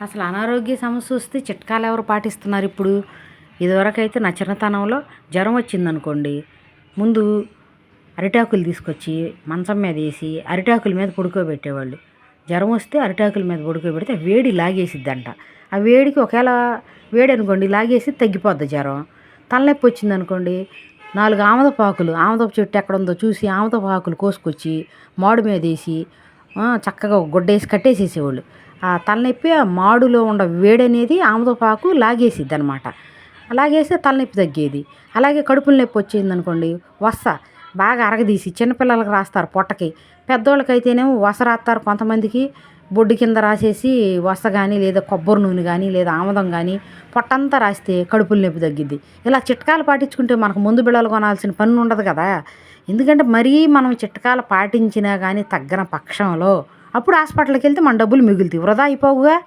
అసలు అనారోగ్య సమస్య వస్తే చిట్కాలు ఎవరు పాటిస్తున్నారు ఇప్పుడు? ఇదివరకైతే నా చిన్నతనంలో జ్వరం వచ్చిందనుకోండి. ముందు అరిటాకులు తీసుకొచ్చి మంచం మీద వేసి అరిటాకుల మీద పడుకోబెట్టేవాళ్ళు. జ్వరం వస్తే అరిటాకుల మీద పడుకోబెడితే వేడి లాగేసిద్దంట. ఆ వేడికి ఒకవేళ వేడి అనుకోండి లాగేసి తగ్గిపోద్ది జ్వరం. తలనొప్పి వచ్చిందనుకోండి నాలుగు ఆమదపాకులు ఆమదపు చెట్టు ఎక్కడ ఉందో చూసి ఆమదపాకులు కోసుకొచ్చి మాడు మీద వేసి చక్కగా గుడ్డేసి కట్టేసేసేవాళ్ళు. ఆ తలనొప్పి ఆ మాడులో ఉన్న వేడి అనేది ఆముదపాకు లాగేసిద్ది అనమాట లాగేస్తే తలనొప్పి తగ్గేది. అలాగే కడుపుల నొప్పి వచ్చింది అనుకోండి వస్స బాగా అరగదీసి చిన్నపిల్లలకు రాస్తారు పొట్టకి. పెద్దోళ్ళకైతేనేమో వస రాస్తారు కొంతమందికి బొడ్డు కింద రాసేసి వస కానీ లేదా కొబ్బరి నూనె కానీ లేదా ఆముదం కానీ పొట్టంతా రాస్తే కడుపుల నొప్పి తగ్గిద్ది. ఇలా చిట్కాలు పాటించుకుంటే మనకు ముందు బిళ్ళలు కొనాల్సిన పని ఉండదు కదా. ఎందుకంటే మరీ మనం చిట్కాలు పాటించినా కానీ తగ్గన పక్షంలో అప్పుడు హాస్పిటల్కి వెళ్తే మన డబ్బులు మిగులుతాయి. వృధా అయిపోవుగా.